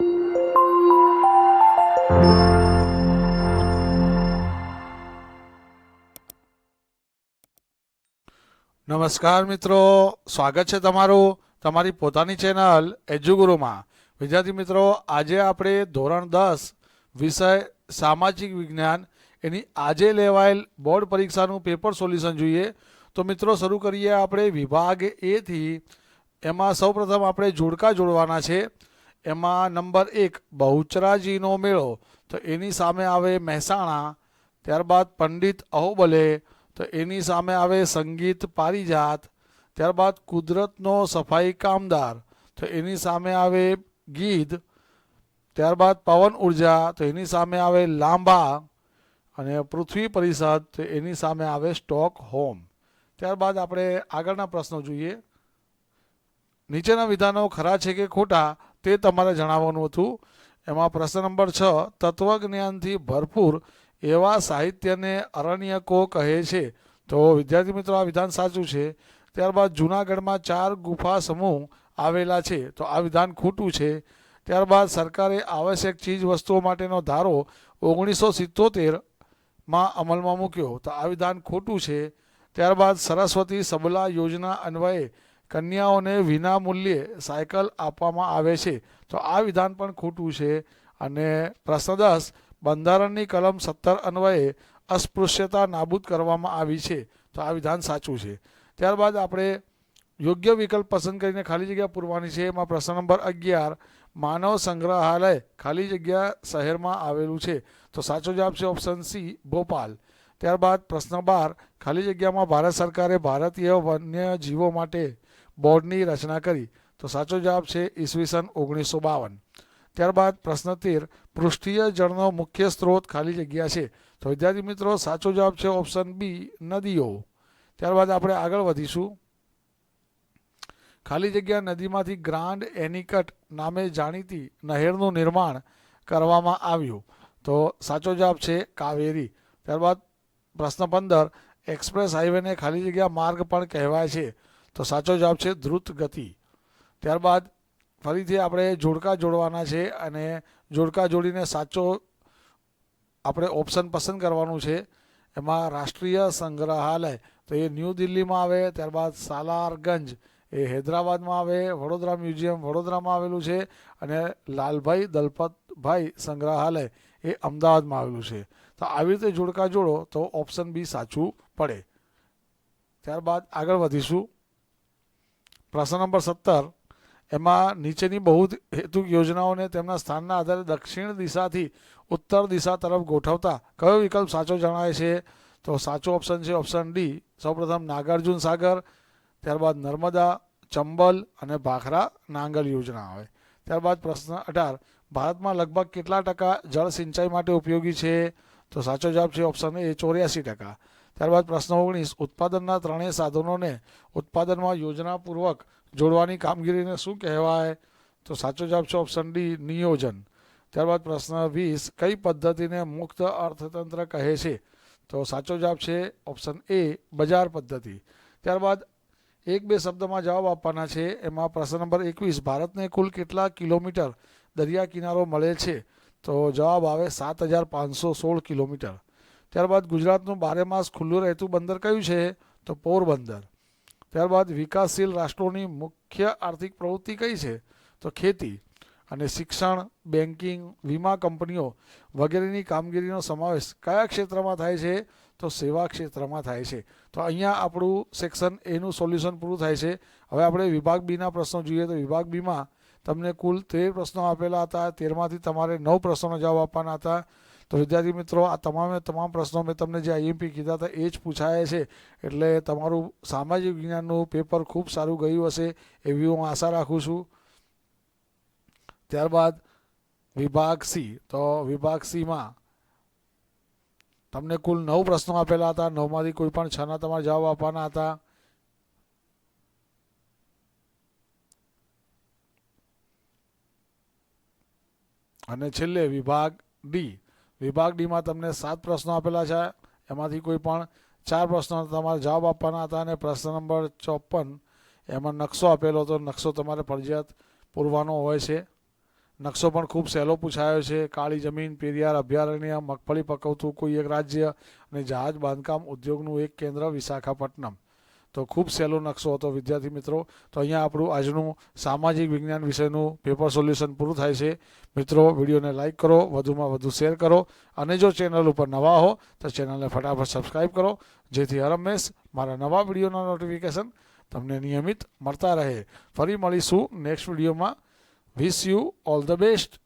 નમસ્કાર મિત્રો, સ્વાગત છે તમારું તમારી પોતાની ચેનલ એજ્યુગુરુમાં વિદ્યાર્થી મિત્રો, આજે આપણે ધોરણ દસ, વિષય સામાજિક વિજ્ઞાન, એની આજે લેવાયેલ બોર્ડ પરીક્ષાનું પેપર સોલ્યુશન જોઈએ. તો મિત્રો, શરૂ કરીએ આપણે વિભાગ એથી એમાં સૌપ્રથમ આપણે જોડકા જોડવાના છે. એમાં નંબર એક, બહુચરાજીનો મેળો, તો એની સામે આવે મહેસાણા, ત્યારબાદ પંડિત અહોબલે, તો એની સામે આવે સંગીત પારિજાત, ત્યારબાદ કુદરતનો સફાઈ કામદાર, તો એની સામે આવે ગીધ, ત્યારબાદ પવન ઊર્જા, તો એની સામે આવે લાંબા, અને પૃથ્વી પરિષદ, તો એની સામે આવે સ્ટોક હોમ. ત્યારબાદ આપણે આગળના પ્રશ્નો જોઈએ. નીચેના વિધાનો ખરા છે કે ખોટા? તે તમારે જણાવવાનું હતું. એમાં પ્રશ્ન નંબર છ, તત્વજ્ઞાનથી ભરપૂર એવા સાહિત્યને અરણ્યકો કહે છે. તો વિદ્યાર્થી મિત્રો, આ વિધાન સાચું છે. ત્યારબાદ જૂનાગઢમાં ચાર ગુફા સમૂહ આવેલા છે. તો આ વિધાન ખોટું છે. ત્યારબાદ સરકારે આવશ્યક ચીજ વસ્તુઓ માટેનો ધારો ઓગણીસો સિત્તોતેરમાં અમલમાં મૂક્યો. તો આ વિધાન ખોટું છે. ત્યારબાદ સરસ્વતી સબલા યોજના અન્વયે કન્યાઓને વિના મૂલ્યે સાયકલ આપવામાં આવે છે. તો આ વિધાન પણ ખોટું છે. અને પ્રશ્ન દસ, બંધારણની કલમ સત્તર અન્વયે અસ્પૃશ્યતા નાબૂદ કરવામાં આવી છે. તો આ વિધાન સાચું છે. ત્યારબાદ આપણે યોગ્ય વિકલ્પ પસંદ કરીને ખાલી જગ્યા પૂરવાની છે. એમાં પ્રશ્ન નંબર અગિયાર, માનવ સંગ્રહાલય ખાલી જગ્યા શહેરમાં આવેલું છે. તો સાચો જવાબ છે ઓપ્શન સી, ભોપાલ. ત્યારબાદ પ્રશ્ન બાર, ખાલી જગ્યામાં ભારત સરકારે ભારતીય વન્ય જીવો માટે બોર્ડની રચના કરી. તો સાચો જવાબ છે ઈસવીસન ઓગણીસો બાવન. ત્યારબાદ પ્રશ્ન તેર, પૃષ્ઠીય જળનો મુખ્ય સ્ત્રોત ખાલી જગ્યા છે. તો વિદ્યાર્થી મિત્રો, સાચો જવાબ છે ઓપ્શન બી, નદીઓ. ત્યારબાદ આપણે આગળ વધીશું. ખાલી જગ્યા નદીમાંથી ગ્રાન્ડ એનિકટ નામે જાણીતી નહેરનું નિર્માણ કરવામાં આવ્યું. તો સાચો જવાબ છે કાવેરી. ત્યારબાદ પ્રશ્ન પંદર, એક્સપ્રેસ હાઈવેને ખાલી જગ્યા માર્ગ પણ કહેવાય છે. તો સાચો જવાબ છે દ્રુત ગતિ. ત્યારબાદ ફરીથી આપણે જોડકા જોડવાના છે અને જોડકા જોડીને સાચો આપણે ઓપ્શન પસંદ કરવાનું છે. એમાં રાષ્ટ્રીય સંગ્રહાલય, તો એ ન્યૂ દિલ્હીમાં આવે, ત્યારબાદ સાલારગંજ, એ હૈદરાબાદમાં આવે, વડોદરા મ્યુઝિયમ વડોદરામાં આવેલું છે અને લાલભાઈ દલપતભાઈ સંગ્રહાલય એ અમદાવાદમાં આવેલું છે. તો આવી રીતે જોડકા જોડો તો ઓપ્શન બી સાચું પડે. ત્યારબાદ આગળ વધીશું. પ્રશ્ન નંબર સત્તર, એમાં નીચેની બહુ હેતુક યોજનાઓને તેમના સ્થાનના આધારે દક્ષિણ દિશાથી ઉત્તર દિશા તરફ ગોઠવતા કયો વિકલ્પ સાચો જણાય છે? તો સાચો ઓપ્શન છે ઓપ્શન ડી સૌપ્રથમ નાગાર્જુન સાગર, ત્યારબાદ નર્મદા, ચંબલ અને ભાખરા નાંગલ યોજના આવે ત્યારબાદ પ્રશ્ન અઢાર, ભારતમાં લગભગ કેટલા ટકા જળ સિંચાઈ માટે ઉપયોગી છે? તો સાચો જવાબ છે ઓપ્શન એ ચોર્યાસી ટકા. ત્યારબાદ પ્રશ્ન ઓગણીસ, ઉત્પાદનના ત્રણેય સાધનોને ઉત્પાદનમાં યોજનાપૂર્વક જોડવાની કામગીરીને શું કહેવાય? તો સાચો જવાબ છે ઓપ્શન ડી નિયોજન. ત્યારબાદ પ્રશ્ન વીસ, કઈ પદ્ધતિને મુક્ત અર્થતંત્ર કહે છે? તો સાચો જવાબ છે ઓપ્શન એ બજાર પદ્ધતિ. ત્યારબાદ એક બે શબ્દમાં જવાબ આપવાના છે. એમાં પ્રશ્ન નંબર એકવીસ, ભારતને કુલ કેટલા કિલોમીટર દરિયા કિનારો મળે છે? તો જવાબ આવે સાત હજાર પાંચસો સોળ કિલોમીટર. ત્યારબાદ ગુજરાતનું બારે માસ ખુલ્લું રહેતું બંદર કયું છે? તો પોરબંદર. ત્યારબાદ વિકાસશીલ રાષ્ટ્રોની મુખ્ય આર્થિક પ્રવૃત્તિ કઈ છે? તો ખેતી અને શિક્ષણ બેન્કિંગ વીમા કંપનીઓ વગેરેની કામગીરીનો સમાવેશ કયા ક્ષેત્રમાં થાય છે? તો સેવા ક્ષેત્રમાં થાય છે. તો અહીંયા આપણું સેક્શન એનું સોલ્યુશન પૂરું થાય છે. હવે આપણે વિભાગ બીના પ્રશ્નો જોઈએ તો વિભાગ બીમાં તમને કુલ તેર પ્રશ્નો આપેલા હતા. તેરમાંથી તમારે નવ પ્રશ્નોનો જવાબ આપવાના હતા. તો વિદ્યાર્થી મિત્રો, આ તમામે તમામ પ્રશ્નો મેં તમને જે આઈએમપી કીધા હતા, એ જ પૂછાયા છે. એટલે તમારું સામાજિક વિજ્ઞાનનું પેપર ખૂબ સારું ગયું હશે એવી હું આશા રાખું છું. ત્યારબાદ વિભાગ સી તો વિભાગ સીમાં તમને કુલ નવ પ્રશ્નો આપેલા હતા. નવમાંથી કોઈ પણ છના તમારે જવાબ આપવાના હતા. અને છેલ્લે વિભાગ ડી વિભાગ ડીમાં તમને સાત પ્રશ્નો આપેલા છે. એમાંથી કોઈ પણ ચાર પ્રશ્નો તમારે જવાબ આપવાના હતા અને પ્રશ્ન નંબર ચોપન એમાં નકશો આપેલો હતો. નકશો તમારે ફરજિયાત પૂરવાનો હોય છે. નકશો પણ ખૂબ સહેલો પૂછાયો છે. કાળી જમીન, પેરિયાર, અભયારણ્ય, મગફળી પકવતું કોઈ એક રાજ્ય અને જહાજ, બાંધકામ ઉદ્યોગનું એક કેન્દ્ર વિશાખાપટ્ટનમ. તો ખૂબ સહેલો નકશો હતો, વિદ્યાર્થી મિત્રો. તો અહીંયા આપણું આજનું સામાજિક વિજ્ઞાન વિષયનું પેપર સોલ્યુશન પૂરું થાય છે. મિત્રો, વિડીયોને લાઇક કરો, વધુમાં વધુ શેર કરો, અને જો ચેનલ ઉપર નવા હો, તો ચેનલને ફટાફટ સબસ્ક્રાઈબ કરો. જેથી હરમેશ મારા નવા વિડીયોના નોટિફિકેશન તમને નિયમિત મળતા રહે. ફરી મળીશું નેક્સ્ટ વિડીયોમાં. Wish you all the best